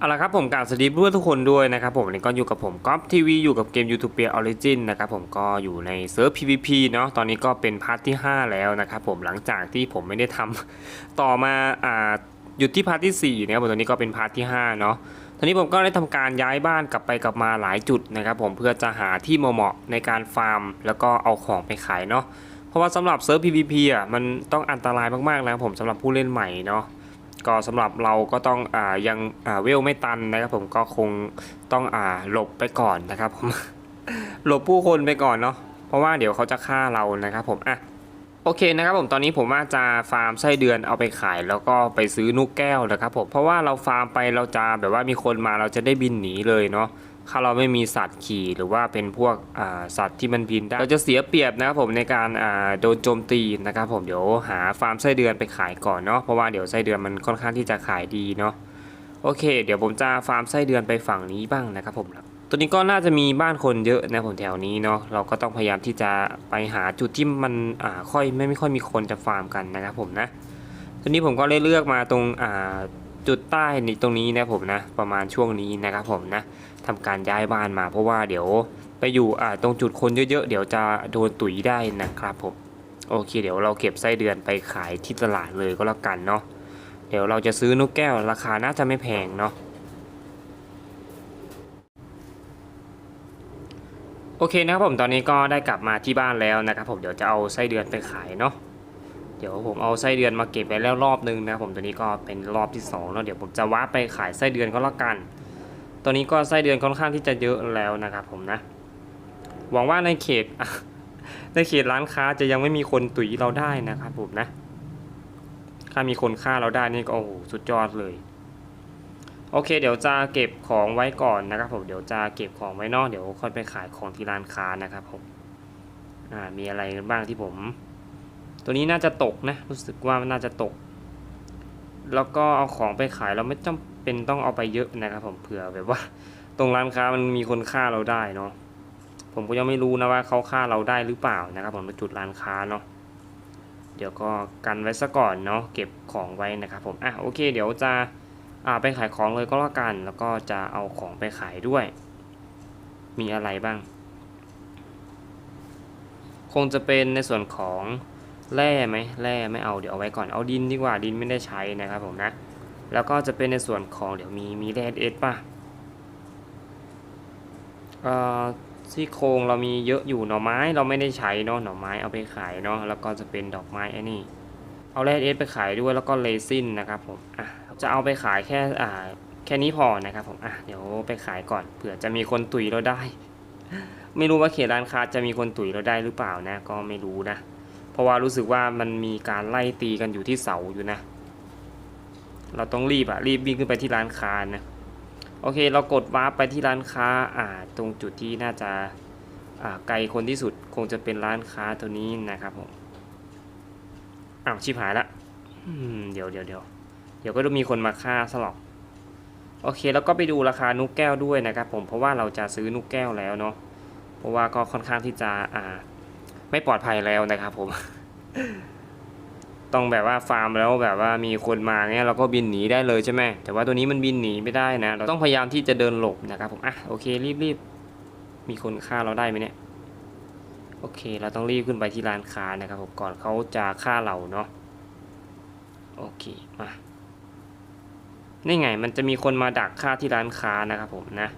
เอาละครับผมกราบสวัสดีเพื่อนทุกคนด้วยนะครับผมวันนี้ก็อยู่กับผมก๊อฟทีวีอยู่กับเกม YouTube เปียออริจินนะครับผมก็อยู่ในเซิร์ฟ PVP เนาะตอนนี้ก็เป็นพาร์ทที่ 5 แล้วนะครับผมหลังจากที่ผมไม่ได้ทำต่อมาอ่าหยุดที่พาร์ทที่4นะครับผมตอนนี้ก็เป็นพาร์ทที่5เนาะตอนนี้ผมก็ได้ทำการย้ายบ้านกลับไปกลับมาหลายจุดนะครับผมเพื่อจะหาที่เหมาะในการฟาร์ม แล้วก็เอาของไปขายเนาะเพราะว่าสำหรับเซิร์ฟ PVP อะมันต้องอันตรายมากๆนะครับผมสำหรับผู้เล่นใหม่เนาะ ก็สำหรับเราก็ต้องอ่ายังอ่าเวลไม่ตันนะครับ ผมก็คงต้องอ่าหลบไปก่อนนะครับผมหลบผู้คนไปก่อนเนาะเพราะว่าเดี๋ยวเขาจะฆ่าเรานะครับ ผมอะโอเคนะครับผมตอนนี้ผมว่าจะฟาร์มไส้เดือนเอาไปขายแล้วก็ไปซื้อนุกแก้วนะครับผมเพราะว่าเราฟาร์มไปเราจะแบบว่ามีคนมาเราจะได้บินหนีเลยเนาะ ถ้าเราไม่มีสัตว์ขี่หรือว่าเป็นพวกสัตว์ที่มันบินได้เราจะเสียเปรียบนะครับผมในการโดนโจมตีนะครับผมเดี๋ยวหาฟาร์มไส้เดือนไปขายก่อนเนาะเพราะว่าเดี๋ยวไส้เดือนมันค่อนข้างที่จะขายดีเนาะโอเค เดี๋ยวผมจะฟาร์มไส้เดือนไปฝั่งนี้บ้างนะครับผมตัวนี้ก็น่าจะมีบ้านคนเยอะนะผมแถวนี้เนาะเราก็ต้องพยายามที่จะไปหาจุดที่มันอ่าค่อยไม่ไม่ค่อยมีคนจะฟาร์มกันนะครับผมนะทีนี้ผมก็เลยเลือกมาตรงอ่า จุดใต้นี่ตรงนี้นะผมนะประมาณช่วงนี้นะครับผมนะทำการย้ายบ้านมาเพราะว่าเดี๋ยวไปอยู่อ่าตรงจุดคนเยอะๆ เดี๋ยวจะโดนตุ๋ยได้นะครับผมโอเค เดี๋ยวเราเก็บไส้เดือนไปขายที่ตลาดเลยก็แล้วกันเนาะเดี๋ยวเราจะซื้อนกแก้วราคาน่าจะไม่แพงเนาะโอเคนะครับผมตอนนี้ก็ได้กลับมาที่บ้านแล้วนะครับผมเดี๋ยวจะเอาไส้เดือนไปขายเนาะ เดี๋ยวผมเอาไส้เดือนมาเก็บไปแล้วรอบนึงนะครับผมตัวนี้ก็เป็นรอบที่สองแล้วเดี๋ยวผมจะว้าไปขายไส้เดือนก็แล้วกันตอนนี้ก็ไส้เดือนค่อนข้างที่จะเยอะแล้วนะครับผมนะ หวังว่าในเขตในเขตร้านค้าจะยังไม่มีคนตุ๋ยเราได้นะครับผมนะ ถ้ามีคนฆ่าเราได้นี่ก็โอ้โหสุดยอดเลย โอเค เดี๋ยวจะเก็บของไว้ก่อนนะครับผมเดี๋ยวจะเก็บของไว้นอกเดี๋ยวค่อยไปขายของที่ร้านค้านะครับผมอ่ามีอะไรบ้างที่ผม ตัวนี้น่าจะตกนะ รู้สึกว่าน่าจะตก แล้วก็เอาของไปขายเราไม่จำเป็นต้องเอาไปเยอะนะครับผมเผื่อแบบว่า ตรงร้านค้ามันมีคนฆ่าเราได้เนาะผมก็ยังไม่รู้นะว่าเขาฆ่าเราได้หรือเปล่านะครับ ผมจุดร้านค้าเนาะเดี๋ยวก็กันไว้ซะก่อนเนาะเก็บของไว้นะครับผมอะโอเค เดี๋ยวจะอ่าไปขายของเลยก็แล้วกัน แล้วก็จะเอาของไปขายด้วย มีอะไรบ้าง คงจะเป็นในส่วนของ แร่ไหมแร่ไม่เอาเดี๋ยวเอาไว้ก่อนเอาดินดีกว่าดินไม่ได้ใช้นะครับผมนะ แล้วก็จะเป็นในส่วนของเดี๋ยวมีมีแร่เอสป่ะเอ่อซี่โครงเรามีเยอะอยู่หน่อไม้เราไม่ได้ใช้เนาะหน่อไม้เอาไปขายเนาะแล้วก็จะเป็นดอกไม้ไอ้นี่ เอาแร่เอสไปขายด้วยแล้วก็เลซินนะครับผมอะจะเอาไปขายแค่อ่าแค่นี้พอนะครับผมอะเดี๋ยวไปขายก่อนเผื่อจะมีคนตุ๋ยเราได้ ไม่รู้ว่าเขตร้านค้าจะมีคนตุ๋ยเราได้หรือเปล่านะ ก็ไม่รู้นะ ราะว่ารู้สึกว่ามันมีการไล่ตีกันอยู่ที่เสาอยู่นะ เราต้องรีบอะรีบวิ่งขึ้นไปที่ร้านค้านะ โอเคเรากดวาร์ปไปที่ร้านค้าอ่าตรงจุดที่น่าจะอ่าไกลคนที่สุดคงจะเป็นร้านค้าตัวนี้นะครับผมอ้าวชิบหายละอืมเดี๋ยวเดี๋ยวเดี๋ยวเดี๋ยวก็ต้องมีคนมาฆ่าสลอกโอเคแล้วก็ไปดูราคานุกแก้วด้วยนะครับผมเพราะว่าเราจะซื้อนุกแก้วแล้วเนาะเพราะว่าก็ค่อนข้างที่จะอ่า ไม่ปลอดภัยแล้วนะครับผม ต้องแบบว่าฟาร์มแล้วแบบว่ามีคนมาเงี้ยเราก็บินหนีได้เลยใช่ไหมแต่ว่าตัวนี้มันบินหนีไม่ได้นะ เราต้องพยายามที่จะเดินหลบนะครับผมอะโอเครีบรีบมีคนฆ่าเราได้ไหมเนี่ยโอเค เราต้องรีบขึ้นไปที่ร้านค้านะครับผมก่อนเขาจะฆ่าเราเนาะโอเคมานี่ไงมันจะมีคนมาดักฆ่าที่ร้านค้านะครับผมนะ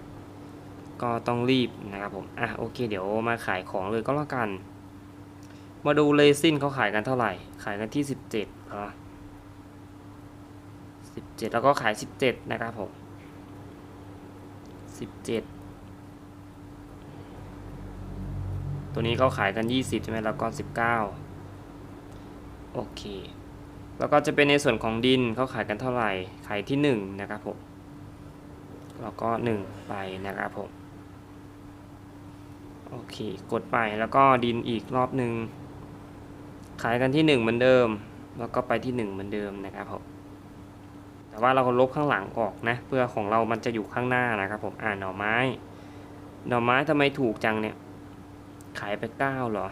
ก็ต้องรีบนะครับผมอะโอเค เดี๋ยวมาขายของเลยก็แล้วกัน มาดูเลซินเขาขายกันเท่าไหร่ ขายกันที่สิบเจ็ดเหรอสิบเจ็ดแล้วก็ขายสิบเจ็ดนะครับผมสิบเจ็ดตัวนี้เขาขายกันยี่สิบใช่ไหมแล้วก็สิบเก้าโอเค แล้วก็จะเป็นในส่วนของดินเขาขายกันเท่าไหร่ ขายที่หนึ่งนะครับผม แล้วก็หนึ่งไปนะครับผม โอเค กดไปแล้วก็ดินอีกรอบหนึ่ง ขายกันที่ 1 เหมือนเดิม แล้วก็ไปที่ 1 เหมือนเดิมนะครับผมแต่ว่าเราลบข้างหลังออกนะ เพื่อของเรามันจะอยู่ข้างหน้านะครับผมอ่าหน่อไม้ หน่อไม้ทำไมถูกจังเนี่ย ขายไปเก้าหรอ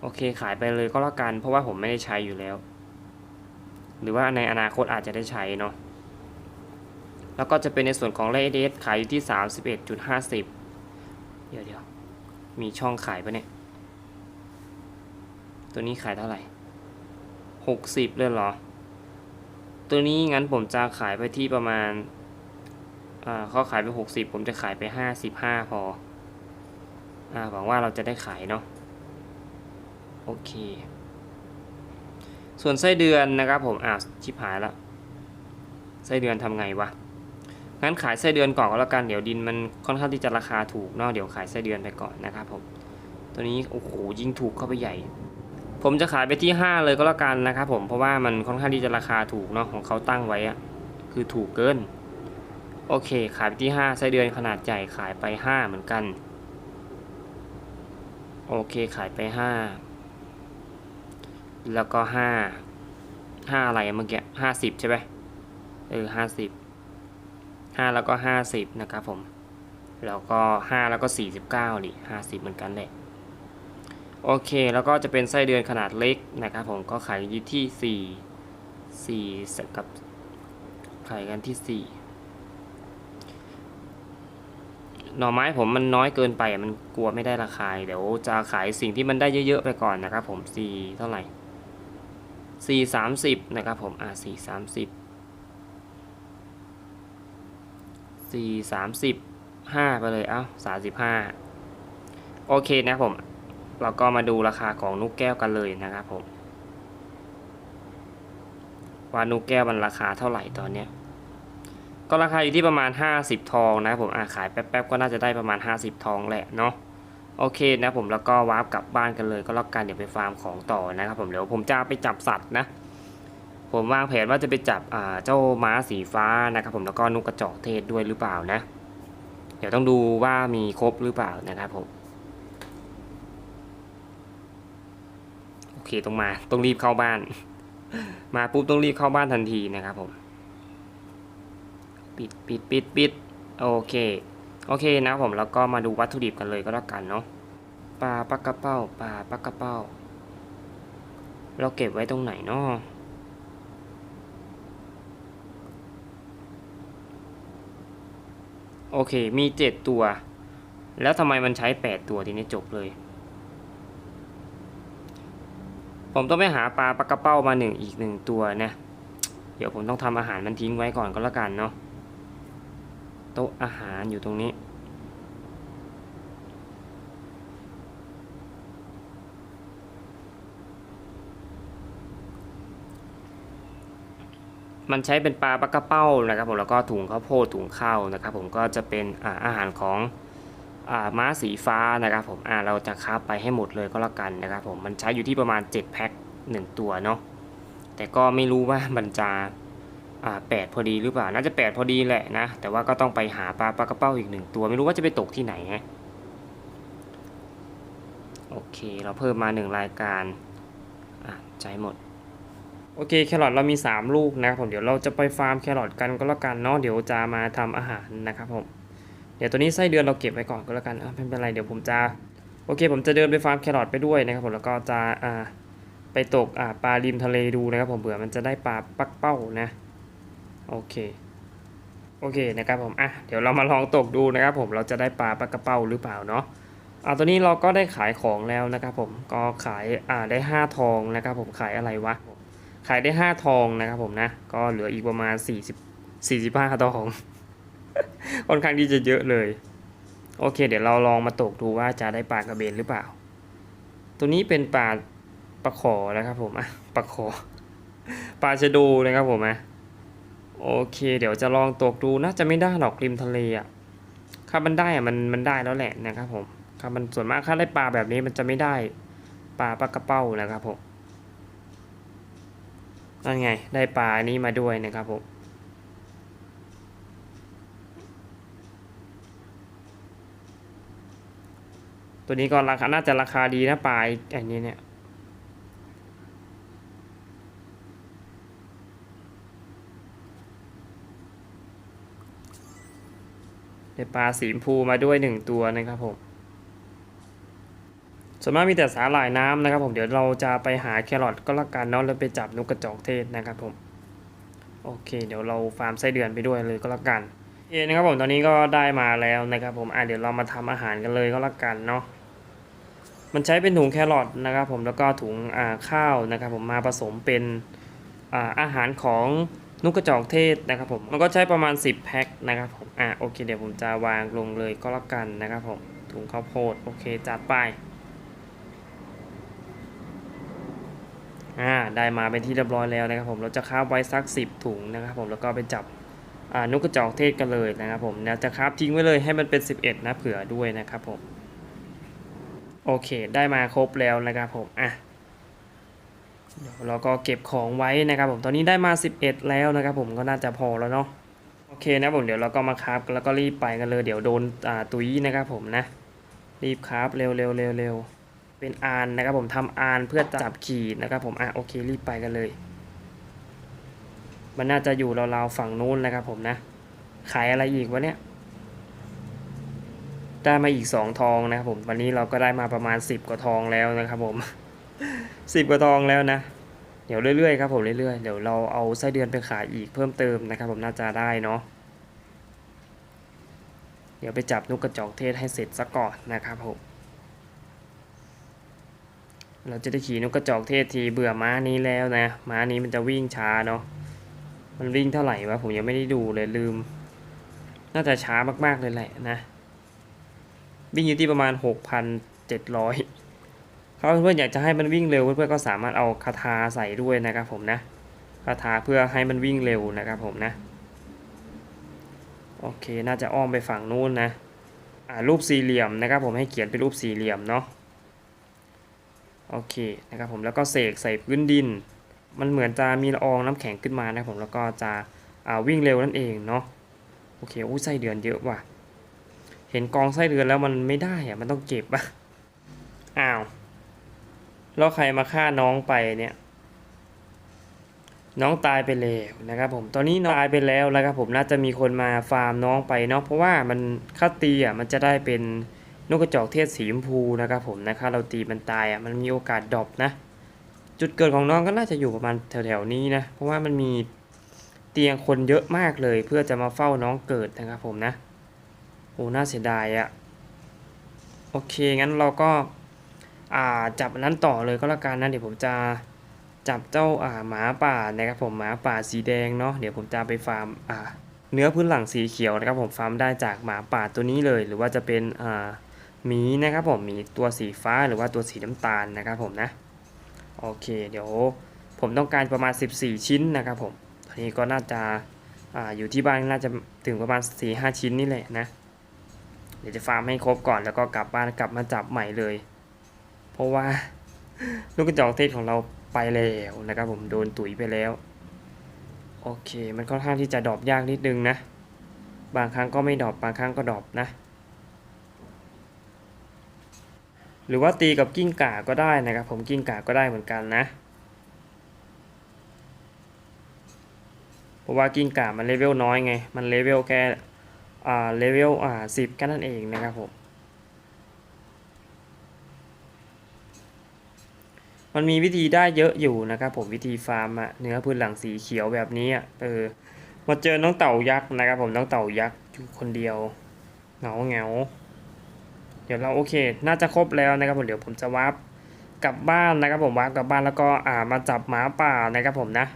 โอเคขายไปเลยก็แล้วกัน เพราะว่าผมไม่ได้ใช้อยู่แล้ว หรือว่าในอนาคตอาจจะได้ใช้เนาะแล้วก็จะเป็นในส่วนของเลเดสขายอยู่ที่ 31.50 เดี๋ยวเดี๋ยวมีช่องขายปะเนี่ย ตัวนี้ขายเท่าไหร่ 60 เลยเหรอ ตัวนี้งั้นผมจะขายไปที่ประมาณอ่าเขาขายไป 60 ผมจะขายไป 55 พอ อ่าหวังว่าเราจะได้ขายเนาะ โอเค ส่วนไส้เดือนนะครับผม อ่าชิบหายละไส้เดือนทำไงวะงั้นขายไส้เดือนก่อนก็แล้วกัน เดี๋ยวดินมันค่อนข้างที่จะราคาถูกเนาะ เดี๋ยวขายไส้เดือนไปก่อนนะครับผม ตัวนี้โอ้โหยิ่งถูกเข้าไปใหญ่ ผมจะขายไปที่ 5 เลยก็แล้วกันนะครับผมเพราะว่ามันค่อนข้างที่จะราคาถูกเนาะของเขาตั้งไว้อะคือถูกเกิน โอเค ขายไปที่ 5 ไส้เดือนขนาดใหญ่ขายไป 5 เหมือนกัน โอเคขายไป 5 แล้วก็ 5 5 อะไรเมื่อกี้50ใช่ไหมเออ50 5แล้วก็50นะครับผม แล้วก็5แล้วก็49นี่50เหมือนกันแหละ โอเคแล้วก็จะเป็นไส้เดือนขนาดเล็กนะครับผมก็ขายอยู่ที่4 4กับขายกันที่ 4 หน่อไม้ผมมันน้อยเกินไปมันกลัวไม่ได้ราคาเดี๋ยวจะขายสิ่งที่มันได้เยอะๆไปก่อนนะครับผม 4 เท่าไหร่ 4 30 นะครับผมอ่า4 30 4 30 5 ไปเลย เอ้า 35 โอเคนะครับผม เราก็มาดูราคาของนุกแก้วกันเลยนะครับผมว่านุกแก้วมันราคาเท่าไหร่ตอนเนี้ยก็ราคาอยู่ที่ประมาณ 50 ทองนะครับผมอะขายแป๊บๆก็น่าจะได้ประมาณ 50 ทองแหละเนาะโอเคนะผมแล้วก็วาร์ปกลับบ้านกันเลยก็แล้วกันเดี๋ยวไปฟาร์มของต่อนะครับผมเดี๋ยวผมจะไปจับสัตว์นะผมวางแผนว่าจะไปจับเจ้าม้าสีฟ้านะครับผมแล้วก็นกกระจอกเทศด้วยหรือเปล่านะ เดี๋ยวต้องดูว่ามีครบหรือเปล่านะครับผม โอ เคต้องมา ต้องรีบเข้าบ้าน มาปุ๊บต้องรีบเข้าบ้านทันทีนะครับผม ปิดปิดปิดปิดโอเค โอเคนะผมแล้วก็มาดูวัตถุดิบกันเลยก็แล้วกันเนาะปลาปักกระเป้าปลาปักกระเป้า เราเก็บไว้ตรงไหนเนาะโอเค มีเจ็ดตัว แล้วทำไมมันใช้แปดตัวทีนี้จบเลย ผมต้องไปหาปลาปลากระเป้ามาหนึ่งอีกหนึ่งตัวนะ เดี๋ยวผมต้องทำอาหารมันทิ้งไว้ก่อนก็แล้วกันเนาะโต๊ะอาหารอยู่ตรงนี้ มันใช้เป็นปลาปลากระเป้านะครับผมแล้วก็ถุงข้าวโพดถุงข้าวนะครับ ผมก็จะเป็นอาอาหารของ ม้าสีฟ้านะครับผมเราจะคาบไปให้หมดเลยก็แล้วกันนะครับผมมันใช้อยู่ที่ประมาณ 7 แพ็ค1ตัวเนาะแต่ก็ไม่รู้ว่ามันจะอ่าแปดพอดีหรือเปล่าน่าจะแปดพอดีแหละนะแต่ว่าก็ต้องไปหาปลาปลากระเป้าอีกหนึ่งตัวไม่รู้ว่าจะไปตกที่ไหนฮะโอเค เราเพิ่มมาหนึ่งรายการอ่ใช้หมด โอเคแครอทเรามี 3 ลูกนะครับผมเดี๋ยวเราจะไปฟาร์มแครอทกันก็แล้วกันเนาะเดี๋ยวจะมาทำอาหารนะครับผม เดี๋ยวตัวนี้ไส้เดือนเราเก็บไว้ก่อนก็แล้วกันอะไม่เป็นไรเดี๋ยวผมจะโอเค ผมจะเดินไปฟาร์มแครอทไปด้วยนะครับผมแล้วก็จะอ่าไปตกอ่าปลาริมทะเลดูนะครับผมเผื่อมันจะได้ปลาปักเป้านะโอเคโอเคนะครับผมอะเดี๋ยวเรามาลองตกดูนะครับผมเราจะได้ปลาปักกระเป้าหรือเปล่าเนาะอ่าตัวนี้เราก็ได้ขายของแล้วนะครับผมก็ขายอ่าได้ห้าทองนะครับผมขายอะไรวะขายได้ 5 ทองนะครับผมนะก็เหลืออีกประมาณ40 45ทอง ค่อนข้างที่จะเยอะเลย โอเค เดี๋ยวเราลองมาตกดูว่าจะได้ปลากระเบนหรือเปล่า ตัวนี้เป็นปลาปลาขอนะครับผมอะปลาขอปลาชะโดูนะครับผมอะโอเค เดี๋ยวจะลองตกดูน่าจะไม่ได้หรอกริมทะเลอะถ้ามันได้อะมันมันได้แล้วแหละนะครับผมถ้ามันส่วนมากถ้าได้ปลาแบบนี้มันจะไม่ได้ปลาปลากระเป้านะครับผมนั่นไง ได้ปลานี้มาด้วยนะครับผม ตัวนี้ก็ราคาน่าจะราคาดีนะปลาไอ้ไอ้นี้เนี่ยได้ปลาสีชมพูมาด้วยหนึ่งตัวนะครับผมส่วนมากมีแต่สาหร่ายน้ำนะครับผมเดี๋ยวเราจะไปหาแครอทก็แล้วกันเนาะแล้วไปจับนกกระจอกเทศนะครับผมโอเค เดี๋ยวเราฟาร์มไส้เดือนไปด้วยเลยก็แล้วกันโอนะครับผมตอนนี้ก็ได้มาแล้วนะครับผมอะเดี๋ยวเรามาทำอาหารกันเลยก็แล้วกันเนาะ มันใช้เป็นถุงแครอทนะครับผมแล้วก็ถุงข้าวนะครับผมมาผสมเป็นอาอาหารของนุกกระจอกเทศนะครับผมมันก็ใช้ประมาณ 10แพ็คนะครับผมอะโอเคเดี๋ยวผมจะวางลงเลยก็แล้วกันนะครับผมถุงข้าวโพดโอเคจัดไปอ่าได้มาเป็นที่เรียบร้อยแล้วนะครับผมเราจะคาบไว้สัก 10 ถุงนะครับผมแล้วก็ไปจับอ่านกกระจอกเทศกันเลยนะครับผมแล้วจะคาบทิ้งไว้เลยให้มันเป็น 11 นะเผื่อด้วยนะครับผม โอเค ได้มาครบแล้วนะครับผม อะ เดี๋ยวเราก็เก็บของไว้นะครับผม ตอนนี้ได้มา 11 แล้วนะครับผม ก็น่าจะพอแล้วเนาะ โอเคนะผม เดี๋ยวเราก็มาคราบกันแล้วก็รีบไปกันเลย เดี๋ยวโดนอ่าตุ้ยนะครับผมนะ รีบคราบเร็วเร็วเร็วเร็วเป็นอานนะครับผมทำอานเพื่อจับขีดนะครับผม อะ โอเค รีบไปกันเลย มันน่าจะอยู่ราวๆฝั่งนู้นนะครับผมนะ ขายอะไรอีกวะเนี่ย ได้มาอีกสองทองนะครับผมวันนี้เราก็ได้มาประมาณ 10 กว่าทองแล้วนะครับผม 10 กว่าทองแล้วนะ เดี๋ยวเรื่อยๆครับผมเรื่อยๆ เดี๋ยวเราเอาไส้เดือนไปขายอีกเพิ่มเติมนะครับผมน่าจะได้เนาะ เดี๋ยวไปจับนกกระจอกเทศให้เสร็จซะก่อนนะครับผม เราจะได้ขี่นกกระจอกเทศทีเบื่อม้านี้แล้วนะ ม้านี้มันจะวิ่งช้าเนาะ มันวิ่งเท่าไหร่วะผมยังไม่ได้ดูเลยลืม น่าจะช้ามากๆเลยแหละนะ วิ่งอยู่ที่ประมาณ 6,700เขาเพื่อนๆอยากจะให้มันวิ่งเร็วเพื่อนๆก็สามารถเอาคาถาใส่ด้วยนะครับผมนะคาถาเพื่อให้มันวิ่งเร็วนะครับผมนะโอเคน่าจะอ้อมไปฝั่งนู้นนะอ่ารูปสี่เหลี่ยมนะครับผมให้เขียนเป็นรูปสี่เหลี่ยมเนาะโอเคนะครับผมแล้วก็เสกใส่พื้นดิน มันเหมือนจะมีละอองน้ำแข็งขึ้นมานะครับผมแล้วก็จะอ่าวิ่งเร็วนั่นเองเนาะโอเคอู้ไส้เดือนเยอะว่ะ เห็นกองไส้เดือนแล้วมันไม่ได้อะมันต้องเก็บอะอ้าว แล้วใครมาฆ่าน้องไปเนี่ย น้องตายไปแล้วนะครับผม ตอนนี้น้องตายไปแล้วนะครับผมน่าจะมีคนมาฟาร์มน้องไปเนาะเพราะว่ามันค่าตีอะมันจะได้เป็นนกกระจอกเทศสีชมพูนะครับผมนะครับเราตีมันตายอะมันมีโอกาสดรอปนะ จุดเกิดของน้องก็น่าจะอยู่ประมาณแถวๆนี้นะเพราะว่ามันมีเตียงคนเยอะมากเลย เพื่อจะมาเฝ้าน้องเกิดนะครับผมนะ น่าเสียดายอะโอเค งั้นเราก็าจับนั้นต่อเลยก็แล้วกันนะ เดี๋ยวผมจะจับเจ้าหมาป่านะครับผมหมาป่าสีแดงเนาะเดี๋ยวผมจะไปฟาร์มเนื้อพื้นหลังสีเขียวนะครับผมฟาร์มได้จากหมาป่าตัวนี้เลย หรือว่าจะเป็นหมีนะครับผมหมีตัวสีฟ้าหรือว่าตัวสีน้ำตาลนะครับผมนะโอเค เดี๋ยวผมต้องการประมาณ 14 ชิ้นนะครับผมตอนนี้ก็น่าจะอาอยู่ที่บ้านน่าจะถึงประมาณ4-5ชิ้นนี่แหละนะ เดี๋ยวจะฟาร์มให้ครบก่อนแล้วก็กลับบ้านกลับมาจับใหม่เลย เพราะว่าลูกกระจอกเทศของเราไปแล้วนะครับผมโดนตุ๋ยไปแล้ว โอเค มันค่อนข้างที่จะดรอปยากนิดนึงนะ บางครั้งก็ไม่ดรอปบางครั้งก็ดรอปนะ หรือว่าตีกับกิ้งก่าก็ได้นะครับ ผมกิ้งก่าก็ได้เหมือนกันนะเพราะว่ากิ้งก่ามันเลเวลน้อยไง มันเลเวลแค่ เลเวลอ่าสิบแค่นั้นเองนะครับผมมันมีวิธีได้เยอะอยู่นะครับผมวิธีฟาร์มอะเนื้อพื้นหลังสีเขียวแบบนี้อะเออมาเจอน้องเต่ายักษ์นะครับผมน้องเต่ายักษ์อยู่คนเดียวเหงาเหงาเดี๋ยวเราโอเค น่าจะครบแล้วนะครับผมเดี๋ยวผมจะวาร์ปกลับบ้านนะครับผมวาร์ปกลับบ้านแล้วก็อ่ามาจับหมาป่านะครับผมนะ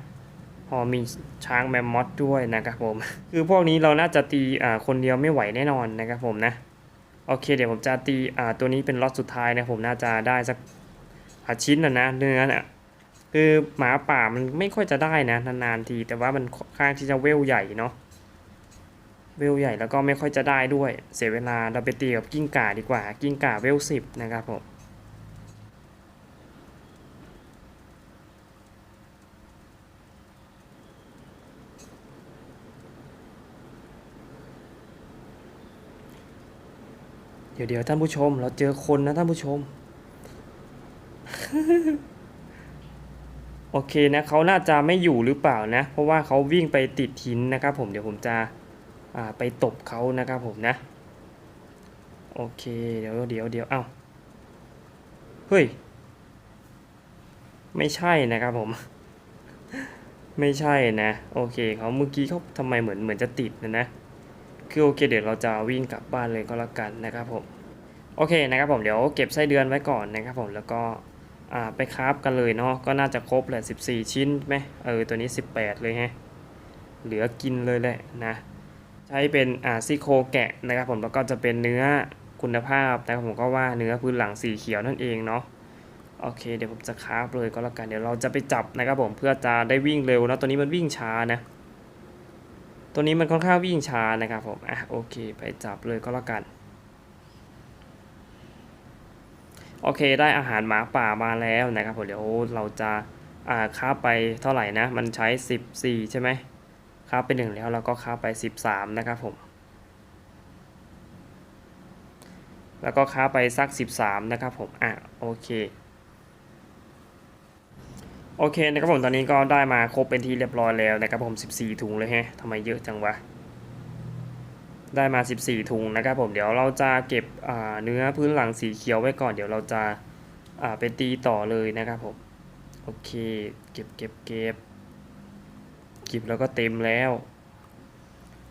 พอมีช้างแมมมอสด้วยนะครับผม คือพวกนี้เราน่าจะตีอ่าคนเดียวไม่ไหวแน่นอนนะครับผมนะ โอเค เดี๋ยวผมจะตีอ่าตัวนี้เป็นล็อตสุดท้ายนะผมน่าจะได้สักอาชิ้นนะนะเนื้อน่ะคือหมาป่ามันไม่ค่อยจะได้นะนานๆที แต่ว่ามันค่อนข้างที่จะเวลใหญ่เนาะเวลใหญ่แล้วก็ไม่ค่อยจะได้ด้วย เสียเวลาเราไปตีกับกิ้งก่าดีกว่า กิ้งก่าเวลสิบนะครับผม เดี๋ยวเดี๋ยวท่านผู้ชม เราเจอคนนะท่านผู้ชม โอเคนะเขาน่าจะไม่อยู่หรือเปล่านะ เพราะว่าเขาวิ่งไปติดหินนะครับ ผมเดี๋ยวผมจะไปตบเขานะครับผมนะ โอเค เดี๋ยวเดี๋ยวเดี๋ยวเอ้าเฮ้ย ไม่ใช่นะครับผม ไม่ใช่นะ โอเคเขาเมื่อกี้เขาทำไมเหมือนเหมือนจะติดนะนะ คือโอเคเดี๋ยวเราจะวิ่งกลับบ้านเลยก็แล้วกันนะครับผมโอเคนะครับผมเดี๋ยวเก็บไส้เดือนไว้ก่อนนะครับผมแล้วก็ไปคราฟกันเลยเนาะก็น่าจะครบแหละ 14 ชิ้นไหมเออตัวนี้ 18 เลยฮะเหลือกินเลยแหละนะใช้เป็นอ่าซี่โคแกะนะครับผมแล้วก็จะเป็นเนื้อคุณภาพนะครับผมก็ว่าเนื้อพื้นหลังสีเขียวนั่นเองเนาะโอเคเดี๋ยวผมจะคราฟเลยก็แล้วกันเดี๋ยวเราจะไปจับนะครับผมเพื่อจะได้วิ่งเร็วนะตัวนี้มันวิ่งช้านะ ตัวนี้มันค่อนข้างวิ่งช้านะครับผม อะโอเค ไปจับเลยก็แล้วกัน โอเคได้อาหารหมาป่ามาแล้วนะครับผมเดี๋ยวเราจะอ่าค้าไปเท่าไหร่นะ มันใช้ 14 ใช่ไหมค้าไปหนึ่งแล้วเราก็ค้าไป 13 นะครับผม แล้วก็ค้าไปสัก 13 นะครับผม อะโอเค โอเคนะครับผมตอนนี้ก็ได้มาครบเป็นที่เรียบร้อยแล้วนะครับผม 14 ถุงเลยฮะทำไมเยอะจังวะ ได้มา 14 ถุงนะครับผมเดี๋ยวเราจะเก็บเนื้อพื้นหลังสีเขียวไว้ก่อนเดี๋ยวเราจะาไปตีต่อเลยนะครับผมโอเค เก็บเก็บเก็บเก็บแล้วก็เต็มแล้ว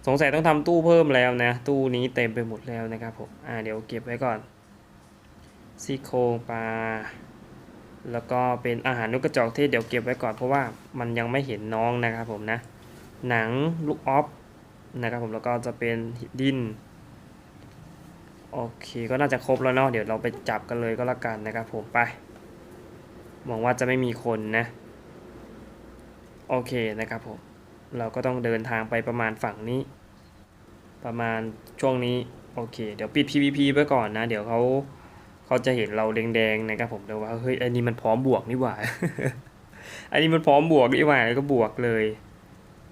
สงสัยต้องทำตู้เพิ่มแล้วนะ ตู้นี้เต็มไปหมดแล้วนะครับผมอ่าเดี๋ยวเก็บไว้ก่อนซี่โครงปลา แล้วก็เป็นอาหารนกกระจอกเทศเดี๋ยวเก็บไว้ก่อนเพราะว่ามันยังไม่เห็นน้องนะครับผมนะ หนังลูกออฟนะครับผมแล้วก็จะเป็นดินโอเคก็น่าจะครบแล้วเนาะเดี๋ยวเราไปจับกันเลยก็แล้วกันนะครับผมไปหวังว่าจะไม่มีคนนะโอเคนะครับผมเราก็ต้องเดินทางไปประมาณฝั่งนี้ ประมาณช่วงนี้โอเค เดี๋ยวปิด PVP ไว้ก่อนนะ เดี๋ยวเขา เขาจะเห็นเราแดงๆนะครับผมเดี๋ยวว่าเฮ้ยอันนี้มันพร้อมบวกนี่หว่า อันนี้มันพร้อมบวกนี่หว่าแล้วก็บวกเลย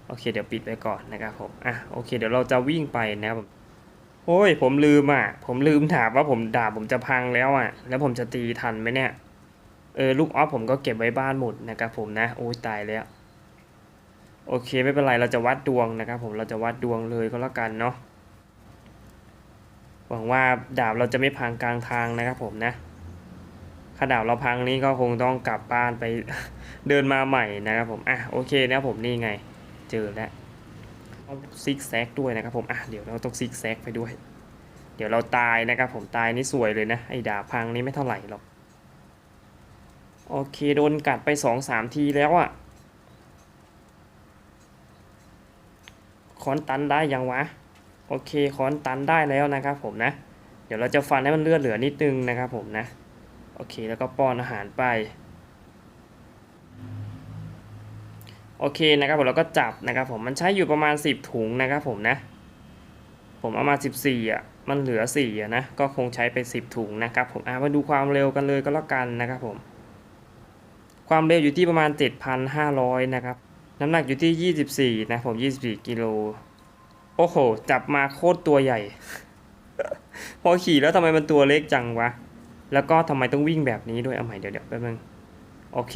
โอเค เดี๋ยวปิดไปก่อนนะครับผมอะโอเค เดี๋ยวเราจะวิ่งไปนะครับผมโอ้ยผมลืมอะ ผมลืมถามว่าผมดาบผมจะพังแล้วอะ แล้วผมจะตีทันไหมเนี่ยเออลูกออฟผมก็เก็บไว้บ้านหมดนะครับผมนะโอ้ยตายแล้วโอเคไม่เป็นไรเราจะวัดดวงนะครับผมเราจะวัดดวงเลยก็แล้วกันเนาะ หวังว่าดาบเราจะไม่พังกลางทางนะครับผมนะถ้าดาบเราพังนี้ก็คงต้องกลับบ้านไปเดินมาใหม่นะครับผมอะโอเคนะผมนี่ไงเจอแล้วต้องซิกแซกด้วยนะครับผมอะเดี๋ยวเราต้องซิกแซกไปด้วย เดี๋ยวเราตายนะครับผมตายนี่สวยเลยนะไอ้ดาบพังนี่ไม่เท่าไหร่หรอกโอเคโดนกัดไปสองสามทีแล้วอะ่ะคอนตันได้ยังวะ โอเคคอนตันได้แล้วนะครับผมนะ เดี๋ยวเราจะฟันให้มันเลือดเหลือนิดนึงนะครับผมนะ โอเคแล้วก็ป้อนอาหารไปโอเคนะครับผมเราก็จับนะครับผมมันใช้อยู่ประมาณ 10 ถุงนะครับผมนะ ผมเอามา 14อะมันเหลือ4อะนะก็คงใช้ไป 10 ถุงนะครับผมอะมาดูความเร็วกันเลยก็แล้วกันนะครับผม ความเร็วอยู่ที่ประมาณ 7,500 นะครับ น้ำหนักอยู่ที่ 24 นะผม 24 กิโล โอ้โห จับมาโคตรตัวใหญ่ พอขี่แล้วทำไมมันตัวเล็กจังวะ แล้วก็ทำไมต้องวิ่งแบบนี้ด้วย เอาใหม่เดี๋ยวเดี๋ยวแป๊บนึง โอเค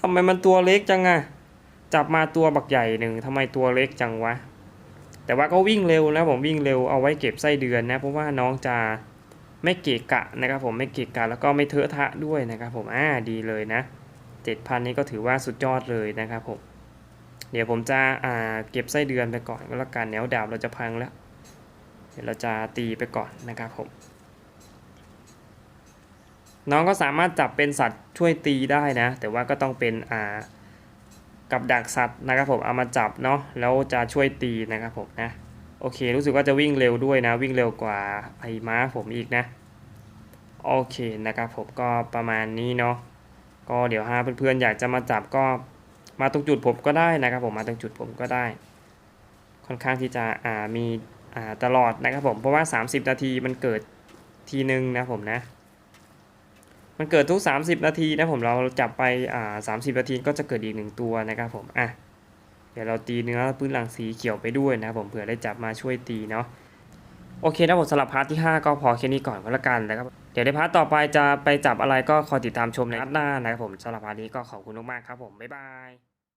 ทำไมมันตัวเล็กจังอะจับมาตัวบักใหญ่หนึ่งทำไมตัวเล็กจังวะ แต่ว่าก็วิ่งเร็วนะผมวิ่งเร็วเอาไว้เก็บไส้เดือนนะ เพราะว่าน้องจะไม่เกะกะนะครับผมไม่เกะกะแล้วก็ไม่เทอะทะด้วยนะครับผมอ่าดีเลยนะเจ็ดพันนี้ก็ถือว่าสุดยอดเลยนะครับผม เดี๋ยวผมจะอ่าเก็บไส้เดือนไปก่อนก็แล้วกันแนวดาบเราจะพังแล้ว เดี๋ยวเราจะตีไปก่อนนะครับผมน้องก็สามารถจับเป็นสัตว์ช่วยตีได้นะ แต่ว่าก็ต้องเป็นอ่ากับดักสัตว์นะครับผมเอามาจับเนาะแล้วจะช่วยตีนะครับผมนะโอเค รู้สึกว่าจะวิ่งเร็วด้วยนะ วิ่งเร็วกว่าไอ้ม้าผมอีกนะโอเคนะครับผมก็ประมาณนี้เนาะก็เดี๋ยวหาเพื่อนๆอยากจะมาจับก็ มาตรงจุดผมก็ได้นะครับผมมาตรงจุดผมก็ได้ ค่อนข้างที่จะอ่ามีอ่าตลอดนะครับผมเพราะว่า 30 นาทีมันเกิดทีหนึ่งนะผมนะ มันเกิดทุก 30 นาทีนะผมเราจับไปอ่า30นาทีก็จะเกิดอีกหนึ่งตัวนะครับผมอะเดี๋ยวเราตีเนื้อพื้นหลังสีเขียวไปด้วยนะครับผมเผื่อได้จับมาช่วยตีเนาะโอเคนะผมสำหรับพาร์ทที่ 5 ก็พอแค่นี้ก่อนก็แล้วกันนะครับเดี๋ยวในพาร์ทต่อไปจะไปจับอะไรก็คอยติดตามชมในพาร์ทหน้านะครับผมสำหรับพาร์ทนี้ก็ขอบคุณมากๆครับผมบ๊ายบาย